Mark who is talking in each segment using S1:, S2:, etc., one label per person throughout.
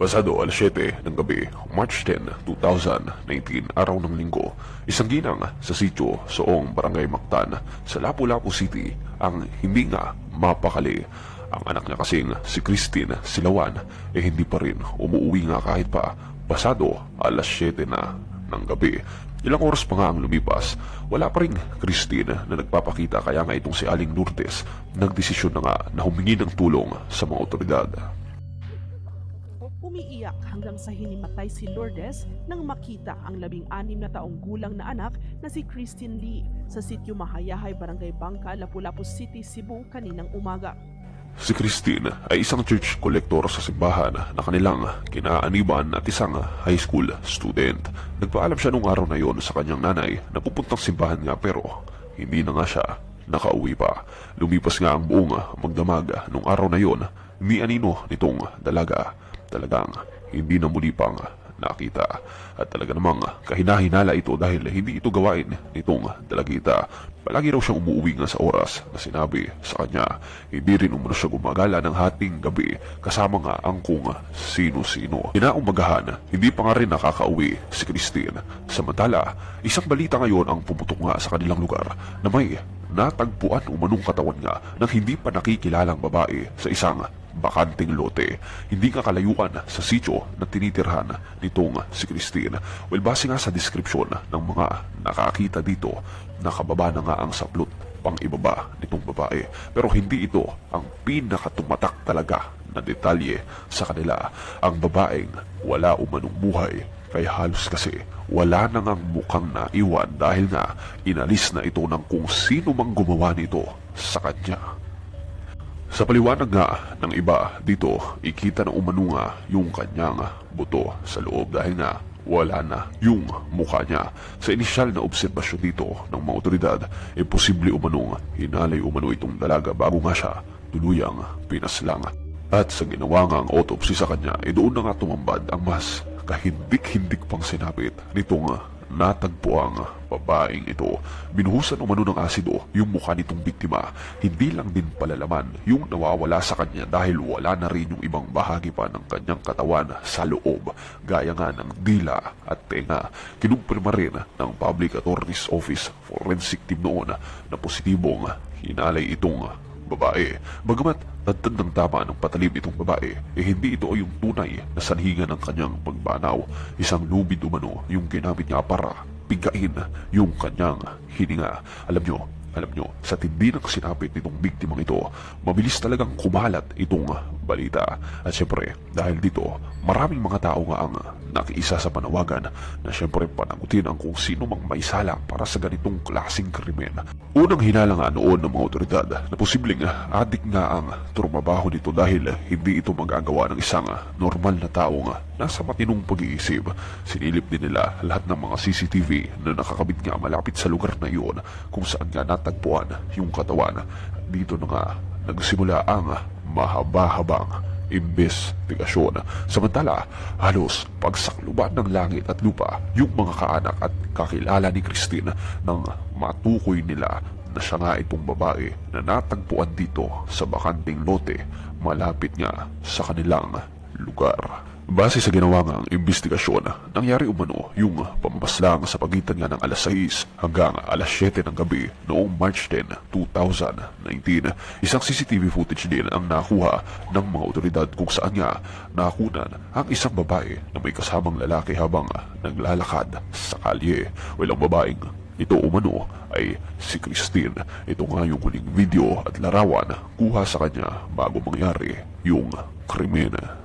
S1: Pasado alas 7 ng gabi, March 10, 2019, araw ng linggo, isang ginang sa sityo soong Barangay Mactan sa Lapu-Lapu City ang hindi nga mapakali. Ang anak niya kasing si Christine Silawan eh hindi pa rin umuwi nga kahit pa pasado alas 7 na ng gabi. Ilang oras pa nga ang lumipas, wala pa rin Christine na nagpapakita kaya nga itong si Aling Lourdes nagdesisyon na nga na humingi ng tulong sa mga otoridad.
S2: Umiiyak hanggang sa hinimatay si Lourdes nang makita ang labing-anim na taong gulang na anak na si Christine Lee sa sityo Mahayahay, Barangay Bangka, Lapu-Lapu City, Cebu kaninang umaga.
S1: Si Christine ay isang church collector sa simbahan na kanilang kinaaniban at isang high school student. Nagpaalam siya nung araw na yon sa kanyang nanay na pupuntang simbahan nga pero hindi na nga siya nakauwi pa. Lumipas nga ang buong magdamag nung araw na yon ni anino nitong dalaga. Talagang hindi na muli pang nakita. At talaga namang kahinahinala ito dahil hindi ito gawain nitong dalagita. Palagi raw siyang umuwi nga sa oras na sinabi sa kanya. Hindi rin umano siya gumagala ng hating gabi kasama nga ang kung sino-sino. Kinaumagahan, hindi pa nga rin nakakauwi si Christine. Samantala, isang balita ngayon ang pumutok nga sa kanilang lugar na may natagpuan umanong katawan nga ng hindi pa nakikilalang babae sa isang bakanting lote. Hindi nga kalayuan sa sityo na tinitirhan nitong si Christine. Well, base nga sa description ng mga nakakita dito, nakababa na nga ang saplot pang ibaba nitong babae. Pero hindi ito ang pinakatumatak talaga na detalye sa kanila. Ang babaeng wala umanong buhay kaya halos kasi wala na ngang mukhang naiwan dahil nga inalis na ito ng kung sino mang gumawa nito sa kanya. Sa paliwanag nga ng iba dito, ikita na umano yung kanyang buto sa loob dahil nga wala na yung mukha niya. Sa inisyal na obserbasyon dito ng mga otoridad, e posible umanong hinalay umano itong dalaga bago nga siya tuluyang pinaslang. At sa ginawa nga ang autopsy sa kanya, e doon na nga tumambad ang mas kahindik-hindik pang sinapit nitong natagpuang babaeng ito. Binuhusan umano ng asido yung mukha nitong biktima. Hindi lang din palalaman yung nawawala sa kanya dahil wala na rin yung ibang bahagi pa ng kanyang katawan sa loob, gaya nga ng dila at tenga. Kinumpirma rin ng Public Attorney's Office Forensic Team noon na positibong hinalay itong babae. Bagamat tantad ng tama ng patalim itong babae, eh hindi ito ay yung tunay na sanhingan ng kanyang pagbanaw. Isang lubid umano yung ginamit niya para pigain yung kanyang hininga. Alam nyo, alam nyo, sa tindi ng sinapit nitong biktimang ito, mabilis talagang kumalat itong balita. At syempre, dahil dito, maraming mga tao nga ang nakiisa sa panawagan na syempre panagutin ang kung sino mang may sala para sa ganitong klaseng krimen. Unang hinala nga noon ng mga otoridad na posibleng adik nga ang turmabaho nito dahil hindi ito magagawa ng isang normal na taong nasa matinong pag-iisip. Sinilip din nila lahat ng mga CCTV na nakakabit nga malapit sa lugar na iyon kung saan nga natagpuan yung katawan. Dito na nga nagsimula ang mahaba-habang investigasyon. Samantala, halos pagsakluban ng langit at lupa yung mga kaanak at kakilala ni Christine nang matukoy nila na siya nga itong babae na natagpuan dito sa bakanting lote malapit nga sa kanilang lugar. Base sa ginawa nga ang investigasyon, nangyari umano yung pambaslang sa pagitan nga ng alas 6 hanggang alas 7 ng gabi noong March 10, 2019. Isang CCTV footage din ang nakuha ng mga otoridad kung saan nga nakunan ang isang babae na may kasamang lalaki habang naglalakad sa kalye. Walang babaeng ito umano ay si Christine. Ito nga yung huling video at larawan kuha sa kanya bago mangyari yung krimen.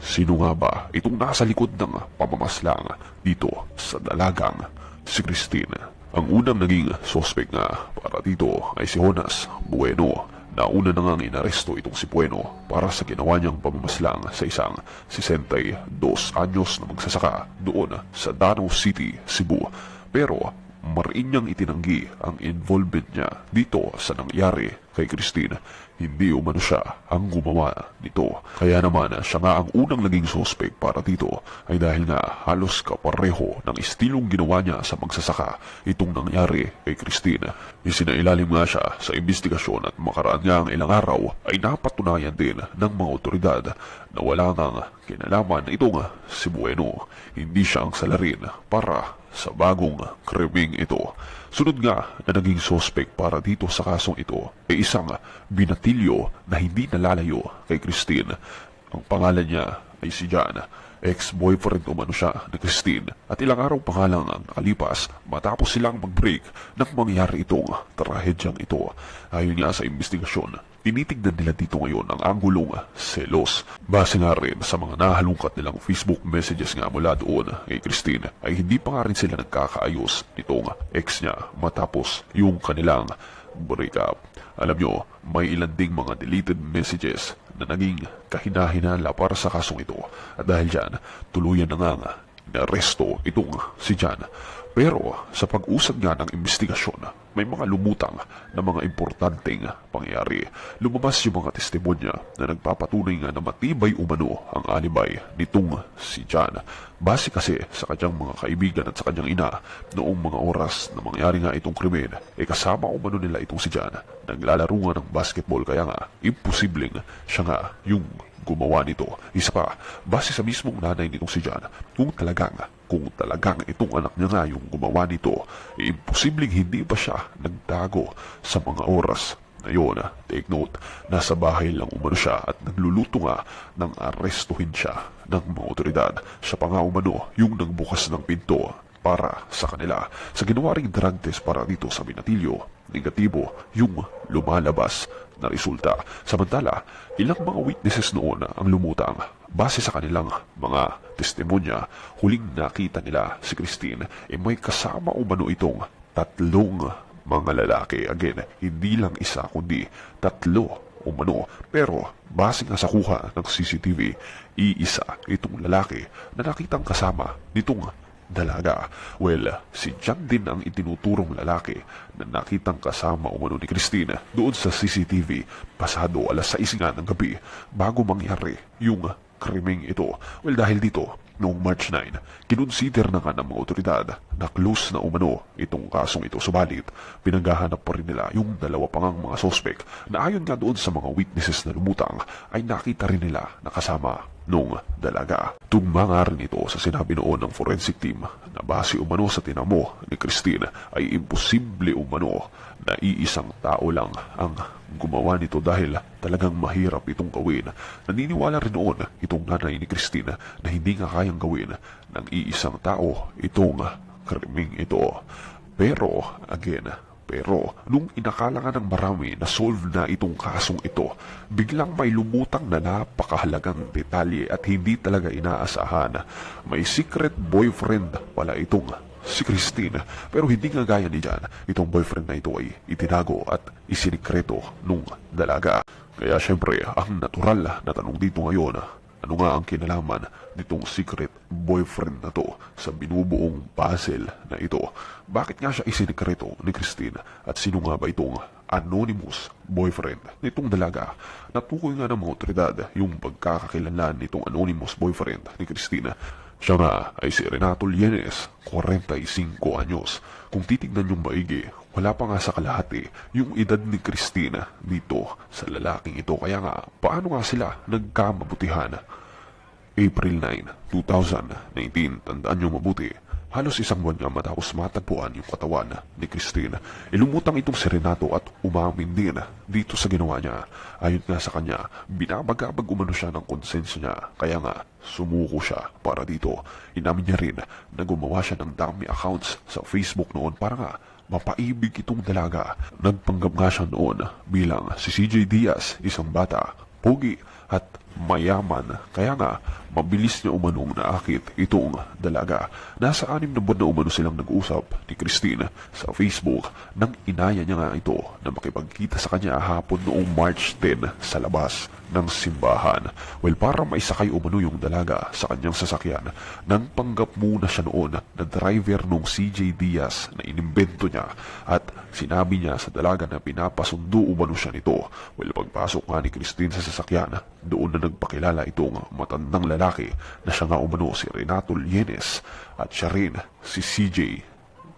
S1: Sino nga ba itong nasa likod ng pamamaslang dito sa dalagang si Christine? Ang unang naging suspect nga para dito ay si Jonas Bueno. Nauna na ngang inaresto itong si Bueno para sa ginawa niyang pamamaslang sa isang 62 anyos na magsasaka doon sa Danau City, Cebu. Pero mariin niyang itinanggi ang involvement niya dito sa nangyari kay Christine. Hindi umano siya ang gumawa nito. Kaya naman siya nga ang unang naging suspect para dito ay dahil nga halos kapareho ng estilong ginawa niya sa magsasaka itong nangyari kay Christine. Isinailalim nga siya sa investigasyon at makaraan nga ang ilang araw ay napatunayan din ng mga otoridad na wala nang kinalaman itong si Bueno. Hindi siya ang salarin para sa bagong krimeng ito. Sunod nga na naging suspect para dito sa kasong ito ay isang binatilyo na hindi nalalayo kay Christine. Ang pangalan niya ay si John. Ex-boyfriend umano siya ni Christine at ilang araw pa lang ang nakalipas matapos silang mag-break nang mangyari itong trahedyang ito. Ayon nga sa investigasyon, tinitignan nila dito ngayon ang anggulong selos. Base nga rin sa mga nahalungkat nilang Facebook messages nga mula doon kay Christine ay hindi pa nga rin sila nagkakaayos nitong ex niya matapos yung kanilang breakup. Alam nyo, may ilan ding mga deleted messages na naging kahinahinala para sa kasong ito. At dahil dyan, tuluyan na nga naresto itong si Jan. Pero sa pag-usad nga ng investigasyon, may mga lumutang na mga importanteng pangyayari. Lumabas yung mga testimonya na nagpapatunay nga na matibay umano ang alibay nitong si Jan. Base kasi sa kanyang mga kaibigan at sa kanyang ina, noong mga oras na mangyari nga itong krimen, ay kasama umano nila itong si Jan. Naglalaro nga ng basketball kaya nga, imposibleng siya nga yung gumawa nito. Isa pa, base sa mismong nanay nitong si John, kung talagang, kung talagang itong anak niya nga yung gumawa nito, eh, imposibleng hindi pa siya nagtago sa mga oras na yun. Take note, nasa bahay lang umano siya at nagluluto nga ng arestuhin siya ng mga otoridad. Siya pa nga umano yung nagbukas ng pinto para sa kanila. Sa ginawa ring drug test para dito sa Binatilyo, negatibo yung lumalabas na resulta. Samantala, ilang mga witnesses noon ang lumutang base sa kanilang mga testimonya, huling nakita nila si Christine ay may kasama umano itong tatlong mga lalaki. Again, hindi lang isa kundi tatlo umano. Pero base nga sa kuha ng CCTV, iisa itong lalaki na nakitang kasama nitong dalaga. Well, si John din ang itinuturong lalaki na nakitang kasama umano ni Christine doon sa CCTV pasado alas 6 nga ng gabi bago mangyari yung krimeng ito. Well, dahil dito, noong March 9, kinonsider na nga ng mga otoridad na close na umano itong kasong ito. Subalit, pinaghahanap pa rin nila yung dalawa pang mga sospek na ayon nga doon sa mga witnesses na lumutang ay nakita rin nila na kasama nung dalaga. Tugma nga rin ito sa sinabi noon ng forensic team na base umano sa tinamo ni Christine ay imposible umano na iisang tao lang ang gumawa nito dahil talagang mahirap itong gawin. Naniniwala rin noon itong nanay ni Christine na hindi nga kayang gawin ng iisang tao itong kriming ito. Pero, again, pero nung inakala nga ng marami na solve na itong kasong ito, biglang may lumutang na napakahalagang detalye at hindi talaga inaasahan. May secret boyfriend pala itong si Christine. Pero hindi nga gaya ni Jan, itong boyfriend na ito ay itinago at isinikreto nung dalaga. Kaya syempre, ang natural na tanong dito ngayon, ano nga ang kinalaman nitong secret boyfriend na to sa binubuong puzzle na ito? Bakit nga siya isinikreto ni Christine at sino nga ba itong anonymous boyfriend nitong dalaga? Natukoy nga ng mga otoridad yung pagkakakilanlan nitong anonymous boyfriend ni Christine. Siya nga ay si Renato Lienes, 45 anyos. Kung titignan yung maigi, wala pa nga sa kalahati yung edad ni Christina dito sa lalaking ito. Kaya nga, paano nga sila nagkamabutihan? April 9, 2019, tandaan nyo mabuti, halos isang buwan nga matapos matagpuan yung katawan ni Christine. Ilumutang itong si Renato at umamin din dito sa ginawa niya. Ayon nga sa kanya, binabagabag umano siya ng konsensya niya. Kaya nga, sumuko siya para dito. Inamin niya rin na gumawa siya ng dami accounts sa Facebook noon para nga mapaibig itong dalaga. Nagpanggap nga siya noon bilang si CJ Diaz, isang bata, pogi at mayaman. Kaya nga, mabilis niya umanong naakit itong dalaga. Nasa anim na buwan na umano silang nag-usap ni Christine sa Facebook nang inaya niya nga ito na makipagkita sa kanya hapon noong March 10 sa labas ng simbahan. Well, para maisakay umano yung dalaga sa kanyang sasakyan, nang panggap muna siya noon na driver nung CJ Diaz na inimbento niya at sinabi niya sa dalaga na pinapasundo umano siya nito. Well, pagpasok nga ni Christine sa sasakyan, doon na nagpakilala itong matandang lalaki na siya nga umano si Renato Lienes at siya rin si CJ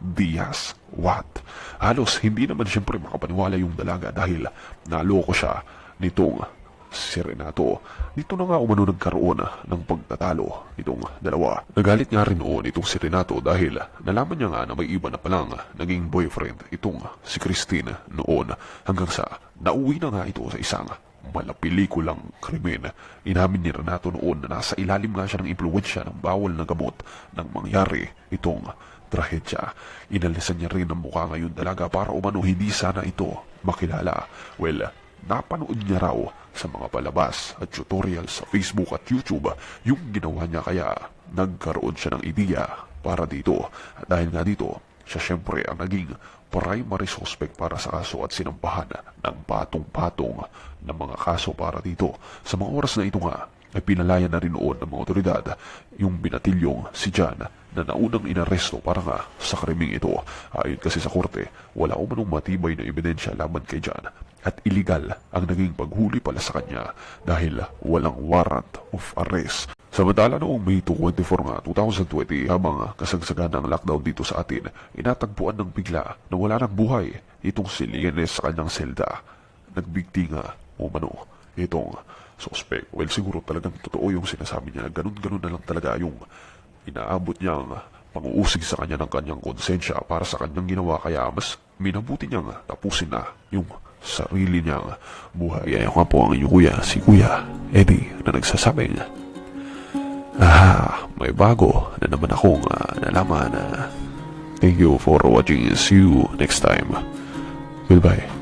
S1: Diaz. What? Halos hindi naman siyempre makapaniwala yung dalaga dahil naloko siya nitong si Renato. Dito na nga umano nagkaroon ng pagtatalo itong dalawa. Nagalit nga rin noon itong si Renato dahil nalaman niya nga na may iba na palang naging boyfriend itong si Christine noon hanggang sa nauwi na nga ito sa isang malapelikulang krimen. Inamin ni Renato noon na nasa ilalim nga siya ng impluensya ng bawal na gamot nang mangyari itong trahedya. Inalisan niya rin ang mukha ngayon dalaga para umano hindi sana ito makilala. Well, napanood niya raw sa mga palabas at tutorial sa Facebook at YouTube yung ginawa niya kaya nagkaroon siya ng ideya para dito. At dahil nga dito, siya syempre ang naging primary suspect para sa kaso at sinampahan ng patong-patong ng mga kaso para dito. Sa mga oras na ito nga, ay pinalaya na rin noon ng mga otoridad yung binatilyong si John na naunang inaresto para nga sa kriming ito. Ayon kasi sa korte, wala umanong matibay na ebidensya laban kay John at iligal ang naging paghuli pala sa kanya dahil walang warrant of arrest. Samantala noong May 24 nga 2020 habang kasagsagan ng lockdown dito sa atin, inatagpuan ng bigla na wala ng buhay itong si Lienes sa kanyang selda. Nagbigti nga umano itong suspect. Well, siguro talagang totoo yung sinasabi niya na ganun-ganun na lang talaga yung inaabot niyang panguusig sa kanya ng kanyang konsensya para sa kanyang ginawa kaya mas minabuti niyang tapusin na yung sarili niyang buhay. Yan nga po ang inyong kuya, si Kuya Eddie na nagsasabing Ah, may bago na naman akong ah, nalaman na thank you for watching. See you next time. Goodbye.